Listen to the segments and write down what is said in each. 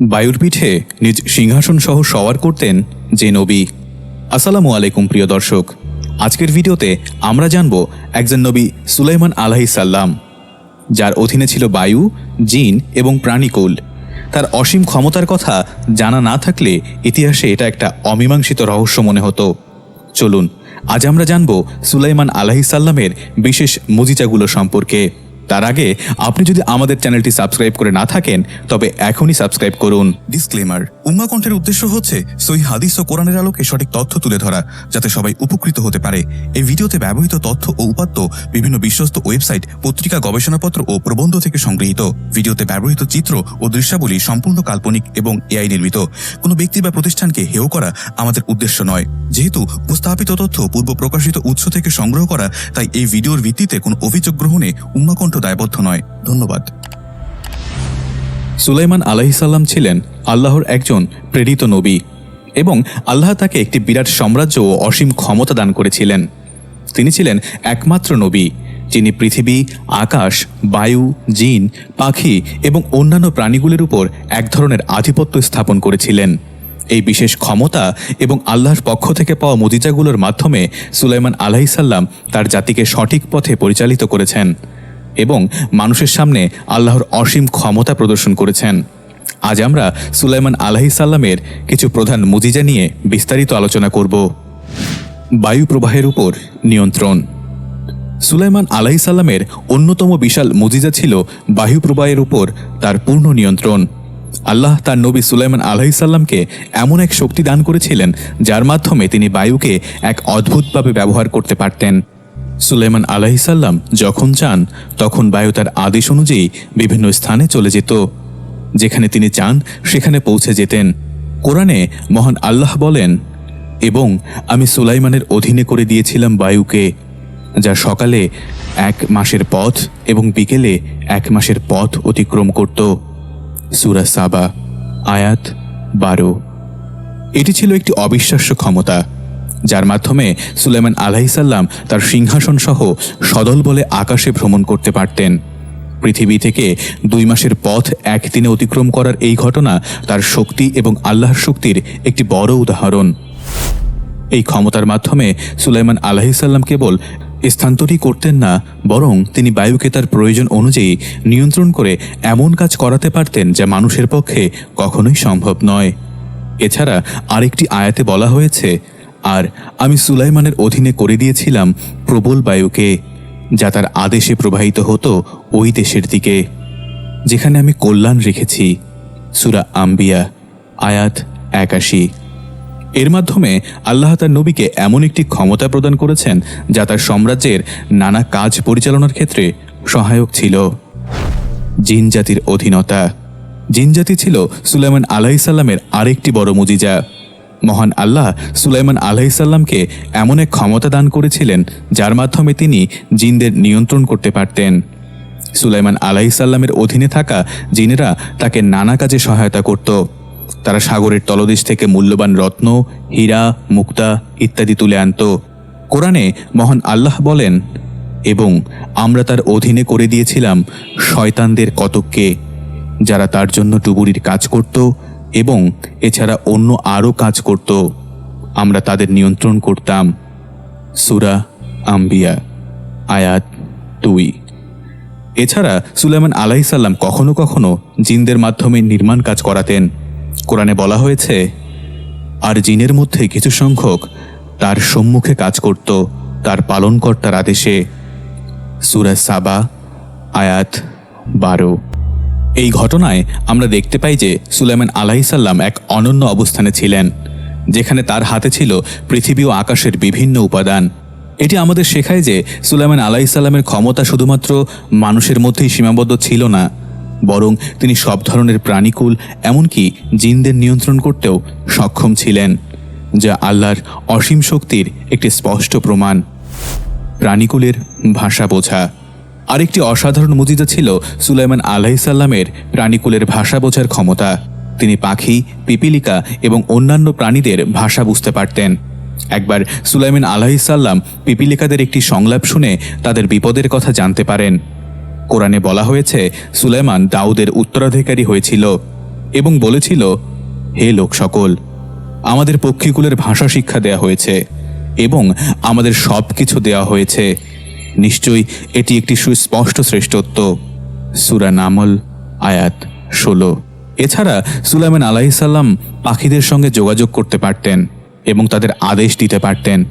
বায়ুর পিঠে নিজ সিংহাসন সহ সওয়ার করতেন যে নবী। আসসালামু আলাইকুম, প্রিয় দর্শক। আজকের ভিডিওতে আমরা জানব একজন নবী সুলাইমান আলাহি সাল্লাম যার অধীনে ছিল বায়ু, জিন এবং প্রাণীকুল। তার অসীম ক্ষমতার কথা জানা না থাকলে ইতিহাসে এটা একটা অমীমাংসিত রহস্য মনে হতো। চলুন, আজ আমরা জানব সুলাইমান আলাহি সাল্লামের বিশেষ মুজিজাগুলো সম্পর্কে। তার আগে আপনি যদি আমাদের চ্যানেলটি সাবস্ক্রাইব করে না থাকেন, তবে এখনই সাবস্ক্রাইব করুন। ডিসক্লেমার উম্মা কণ্ঠের উদ্দেশ্য হচ্ছে সই হাদিস ও কোরআনের আলোকে সঠিক তথ্য তুলে ধরা, যাতে সবাই উপকৃত হতে পারে। এই ভিডিওতে ব্যবহৃত তথ্য ও উপাত্ত বিভিন্ন বিশ্বস্ত ওয়েবসাইট, পত্রিকা, গবেষণাপত্র ও প্রবন্ধ থেকে সংগৃহীত। ভিডিওতে ব্যবহৃত চিত্র ও দৃশ্যাবলী সম্পূর্ণ কাল্পনিক এবং এআই নির্মিত। কোনো ব্যক্তি বা প্রতিষ্ঠানকে হেয় করা আমাদের উদ্দেশ্য নয়। যেহেতু উপস্থাপিত তথ্য পূর্ব প্রকাশিত উৎস থেকে সংগ্রহ করা, তাই এই ভিডিওর ভিত্তিতে কোনো অভিযোগ গ্রহণে উম্মাকণ্ঠ দায়বদ্ধ নয়। ধন্যবাদ। সুলাইমান আলাহিসাল্লাম ছিলেন আল্লাহর একজন প্রেরিত নবী এবং আল্লাহ তাকে একটি বিরাট সাম্রাজ্য ও অসীম ক্ষমতা দান করেছিলেন। তিনি ছিলেন একমাত্র নবী, যিনি পৃথিবী, আকাশ, বায়ু, জিন, পাখি এবং অন্যান্য প্রাণীগুলির উপর এক ধরনের আধিপত্য স্থাপন করেছিলেন। এই বিশেষ ক্ষমতা এবং আল্লাহর পক্ষ থেকে পাওয়া মজিজাগুলোর মাধ্যমে সুলাইমান আলাহিসাল্লাম তার জাতিকে সঠিক পথে পরিচালিত করেছেন। এবং মানুষের সামনে আল্লাহর অসীম ক্ষমতা প্রদর্শন করেছেন। আজ আমরা সুলাইমান আলাহি সাল্লামের কিছু প্রধান মুজিজা নিয়ে বিস্তারিত আলোচনা করব। বায়ু প্রবাহের উপর নিয়ন্ত্রণ। সুলাইমান আলাহি সাল্লামের অন্যতম বিশাল মুজিজা ছিল বায়ু প্রবাহের উপর তার পূর্ণ নিয়ন্ত্রণ। আল্লাহ তার নবী সুলাইমান আলাহি সাল্লামকে এমন এক শক্তি দান করেছিলেন, যার মাধ্যমে তিনি বায়ুকে এক অদ্ভুতভাবে ব্যবহার করতে পারতেন। সুলেমান আলাহিসাল্লাম যখন চান, তখন বায়ু তার আদেশ অনুযায়ী বিভিন্ন স্থানে চলে যেত। যেখানে তিনি চান, সেখানে পৌঁছে যেতেন। কোরআনে মহান আল্লাহ বলেন, এবং আমি সুলাইমানের অধীনে করে দিয়েছিলাম বায়ুকে, যা সকালে এক মাসের পথ এবং বিকেলে এক মাসের পথ অতিক্রম করত। সুরা সাবা, আয়াত বারো। এটি ছিল একটি অবিশ্বাস্য ক্ষমতা। যার মাধ্যমে সুলেমান আলাহিসাল্লাম তার সিংহাসন সহ সদল বলে আকাশে ভ্রমণ করতে পারতেন। পৃথিবী থেকে দুই মাসের পথ একদিনে অতিক্রম করার এই ঘটনা তার শক্তি এবং আল্লাহর শক্তির একটি বড় উদাহরণ। এই ক্ষমতার মাধ্যমে সুলাইমান আলাহিসাল্লাম কেবল স্থানান্তরই করতেন না, বরং তিনি বায়ুকে তার প্রয়োজন অনুযায়ী নিয়ন্ত্রণ করে এমন কাজ করাতে পারতেন যা মানুষের পক্ষে কখনোই সম্ভব নয়। এছাড়া আরেকটি আয়াতে বলা হয়েছে আর আমি সুলাইমানের অধীনে করে দিয়েছিলাম প্রবল বায়ুকে, যা তার আদেশে প্রবাহিত হতো ওই দেশের দিকে, যেখানে আমি কল্যাণ রেখেছি। সুরা আম্বিয়া, আয়াত একাশি। এর মাধ্যমে আল্লাহ তার নবীকে এমন একটি ক্ষমতা প্রদান করেছেন, যা তার সাম্রাজ্যের নানা কাজ পরিচালনার ক্ষেত্রে সহায়ক ছিল। জিন জাতির অধীনতা। জিন জাতি ছিল সুলাইমান আলাইসাল্লামের আরেকটি বড় মুজিজা। মহান আল্লাহ সুলাইমান আলাইসাল্লামকে এমন এক ক্ষমতা দান করেছিলেন, যার মাধ্যমে তিনি জিনদের নিয়ন্ত্রণ করতে পারতেন। সুলাইমান আলাইসাল্লামের অধীনে থাকা জিনেরা তাকে নানা কাজে সহায়তা করত। তারা সাগরের তলদেশ থেকে মূল্যবান রত্ন, হীরা, মুক্তা ইত্যাদি তুলে আনত। কোরআনে মহান আল্লাহ বলেন, এবং আমরা তার অধীনে করে দিয়েছিলাম শয়তানদের কতককে, যারা তার জন্য টুবুরির কাজ করত এবং এছাড়া অন্য আরও কাজ করত। আমরা তাদের নিয়ন্ত্রণ করতাম। সুরা আম্বিয়া, আয়াত দুই। এছাড়া সুলাইমান আলাইসাল্লাম কখনো কখনো জিনদের মাধ্যমে নির্মাণ কাজ করাতেন। কোরআনে বলা হয়েছে, আর জিনের মধ্যে কিছু সংখ্যক তার সম্মুখে কাজ করত, তার পালনকর্তার আদেশে। সুরা সাবা, আয়াত বারো। এই ঘটনায় আমরা দেখতে পাই যে সুলাইমান আলাহিসাল্লাম এক অনন্য অবস্থানে ছিলেন, যেখানে তার হাতে ছিল পৃথিবী ও আকাশের বিভিন্ন উপাদান। এটি আমাদের শেখায় যে সুলাইমান আলাহিসাল্লামের ক্ষমতা শুধুমাত্র মানুষের মধ্যেই সীমাবদ্ধ ছিল না, বরং তিনি সব ধরনের প্রাণীকুল, এমনকি জিনদের নিয়ন্ত্রণ করতেও সক্ষম ছিলেন, যা আল্লাহর অসীম শক্তির একটি স্পষ্ট প্রমাণ। প্রাণীকুলের ভাষা বোঝা। আরেকটি অসাধারণ মুজিজা ছিল সুলাইমান আলাহিসাল্লামের প্রাণীকুলের ভাষা বোঝার ক্ষমতা। তিনি পাখি, পিপিলিকা এবং অন্যান্য প্রাণীদের ভাষা বুঝতে পারতেন। একবার সুলাইমান আলাহিসাল্লাম পিপিলিকাদের একটি সংলাপ শুনে তাদের বিপদের কথা জানতে পারেন। কোরআনে বলা হয়েছে, সুলাইমান দাউদের উত্তরাধিকারী হয়েছিল এবং বলেছিল, হে লোক সকল, আমাদের পক্ষীকুলের ভাষা শিক্ষা দেয়া হয়েছে এবং আমাদের সব কিছু দেওয়া হয়েছে। নিশ্চয়ই এটি একটি সুস্পষ্ট শ্রেষ্ঠত্ব। সুরা নামল, আয়াত ষোলো। এছাড়া সুলাইমান আলাইসাল্লাম পাখিদের সঙ্গে যোগাযোগ করতে পারতেন এবং তাদের আদেশ দিতে পারতেন।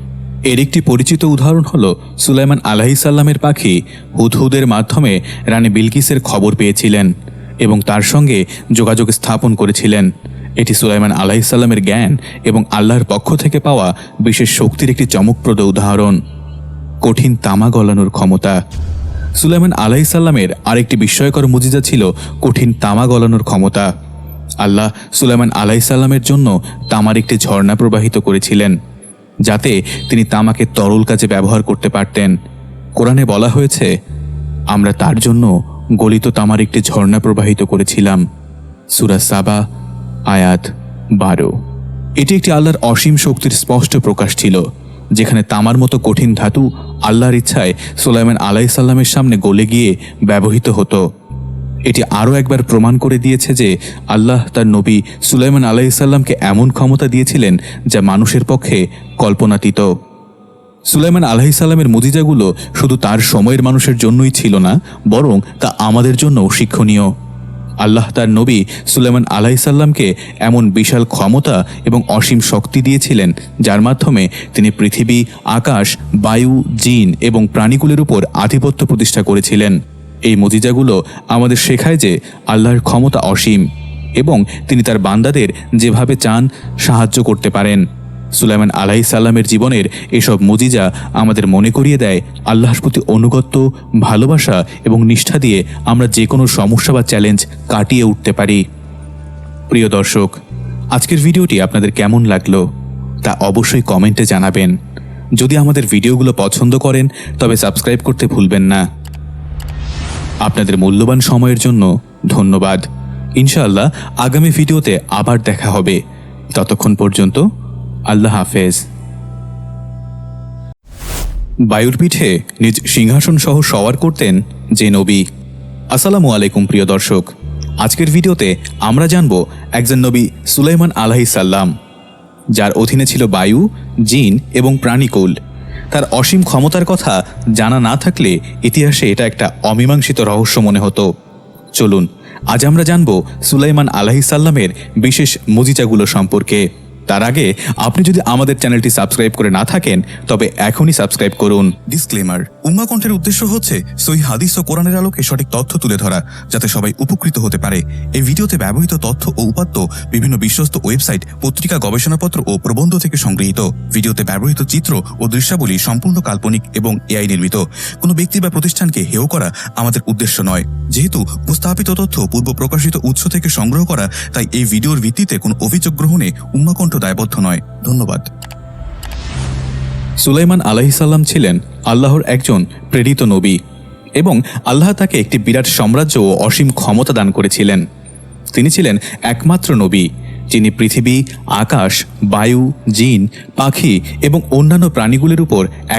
এর একটি পরিচিত উদাহরণ হল সুলাইমান আলাহিসাল্লামের পাখি হুদহুদের মাধ্যমে রানী বিলকিসের খবর পেয়েছিলেন এবং তার সঙ্গে যোগাযোগ স্থাপন করেছিলেন। এটি সুলাইমান আলাহিসাল্লামের জ্ঞান এবং আল্লাহর পক্ষ থেকে পাওয়া বিশেষ শক্তির একটি চমকপ্রদ উদাহরণ। কঠিন তামা গলানোর ক্ষমতা। সুলাইমান আলাইসাল্লামের আরেকটি বিস্ময়কর মুজিজা ছিল কঠিন তামা গলানোর ক্ষমতা। আল্লাহ সুলাইমান আলাইসাল্লামের জন্য তামার একটি ঝর্ণা প্রবাহিত করেছিলেন, যাতে তিনি তামাকে তরল কাজে ব্যবহার করতে পারতেন। কোরআনে বলা হয়েছে, আমরা তার জন্য গলিত তামার একটি ঝর্ণা প্রবাহিত করেছিলাম। সুরা সাবা, আয়াত বারো। এটি একটি আল্লাহর অসীম শক্তির স্পষ্ট প্রকাশ ছিল। যেখানে তামার মতো কঠিন ধাতু আল্লাহর ইচ্ছায় সোলাইমান আলাইসাল্লামের সামনে গলে গিয়ে ব্যবহৃত হতো। এটি আরও একবার প্রমাণ করে দিয়েছে যে আল্লাহ তার নবী সুলাইমান আলাইসাল্লামকে এমন ক্ষমতা দিয়েছিলেন যা মানুষের পক্ষে কল্পনাতীত। সুলাইমান আলাহিসাল্লামের মুজিজাগুলো শুধু তার সময়ের মানুষের জন্যই ছিল না, বরং তা আমাদের জন্যও শিক্ষণীয়। আল্লাহ তার নবী সুলাইমান আলাহিসাল্লামকে এমন বিশাল ক্ষমতা এবং অসীম শক্তি দিয়েছিলেন, যার মাধ্যমে তিনি পৃথিবী, আকাশ, বায়ু, জিন এবং প্রাণীগুলির উপর আধিপত্য প্রতিষ্ঠা করেছিলেন। এই মজিজাগুলো আমাদের শেখায় যে আল্লাহর ক্ষমতা অসীম এবং তিনি তার বান্দাদের যেভাবে চান সাহায্য করতে পারেন। সুলাইমান আলাহি সাল্লামের জীবনের এসব মুজিজা আমাদের মনে করিয়ে দেয় আল্লাহর প্রতি অনুগত্য, ভালোবাসা এবং নিষ্ঠা দিয়ে আমরা যে কোনো সমস্যা বা চ্যালেঞ্জ কাটিয়ে উঠতে পারি। প্রিয় দর্শক, আজকের ভিডিওটি আপনাদের কেমন লাগল তা অবশ্যই কমেন্টে জানাবেন। যদি আমাদের ভিডিওগুলো পছন্দ করেন, তবে সাবস্ক্রাইব করতে ভুলবেন না। আপনাদের মূল্যবান সময়ের জন্য ধন্যবাদ। ইনশাআল্লাহ আগামী ভিডিওতে আবার দেখা হবে। ততক্ষণ পর্যন্ত আল্লাহ হাফেজ। বায়ুর পিঠে নিজ সিংহাসন সহ সওয়ার করতেন যে নবী। আসসালামু আলাইকুম, প্রিয় দর্শক। আজকের ভিডিওতে আমরা জানব একজন নবী সুলাইমান আলাহি সাল্লাম যার অধীনে ছিল বায়ু, জিন এবং প্রাণীকুল। তার অসীম ক্ষমতার কথা জানা না থাকলে ইতিহাসে এটা একটা অমীমাংসিত রহস্য মনে হতো। চলুন, আজ আমরা জানব সুলাইমান আলাহি সাল্লামের বিশেষ মজিজাগুলো সম্পর্কে। তার আগে আপনি যদি আমাদের চ্যানেলটি সাবস্ক্রাইব করে না থাকেন, তবে এখনই সাবস্ক্রাইব করুন। ডিসক্লেমার উম্মা কণ্ঠের উদ্দেশ্য হচ্ছে সই হাদিস ও কোরআনের আলোকে সঠিক তথ্য তুলে ধরা, যাতে সবাই উপকৃত হতে পারে। এই ভিডিওতে ব্যবহৃত তথ্য ও উপাত্ত বিভিন্ন বিশ্বস্ত ওয়েবসাইট, পত্রিকা, গবেষণাপত্র ও প্রবন্ধ থেকে সংগৃহীত। ভিডিওতে ব্যবহৃত চিত্র ও দৃশ্যাবলী সম্পূর্ণ কাল্পনিক এবং এআই নির্মিত। কোনো ব্যক্তি বা প্রতিষ্ঠানকে হেয় করা আমাদের উদ্দেশ্য নয়। যেহেতু উপস্থাপিত তথ্য পূর্ব প্রকাশিত উৎস থেকে সংগ্রহ করা, তাই এই ভিডিওর ভিত্তিতে কোনো অভিযোগ গ্রহণে উম্মাকণ্ঠ দায়বদ্ধ নয়। ধন্যবাদ। সুলাইমান আলাহিসাল্লাম ছিলেন আল্লাহর একজন প্রেরিত নবী এবং আল্লাহ তাকে একটি বিরাট সাম্রাজ্য ও অসীম ক্ষমতা দান করেছিলেন। তিনি ছিলেন একমাত্র নবী, যিনি পৃথিবী, আকাশ, বায়ু, জিন, পাখি এবং অন্যান্য প্রাণীগুলির উপর এক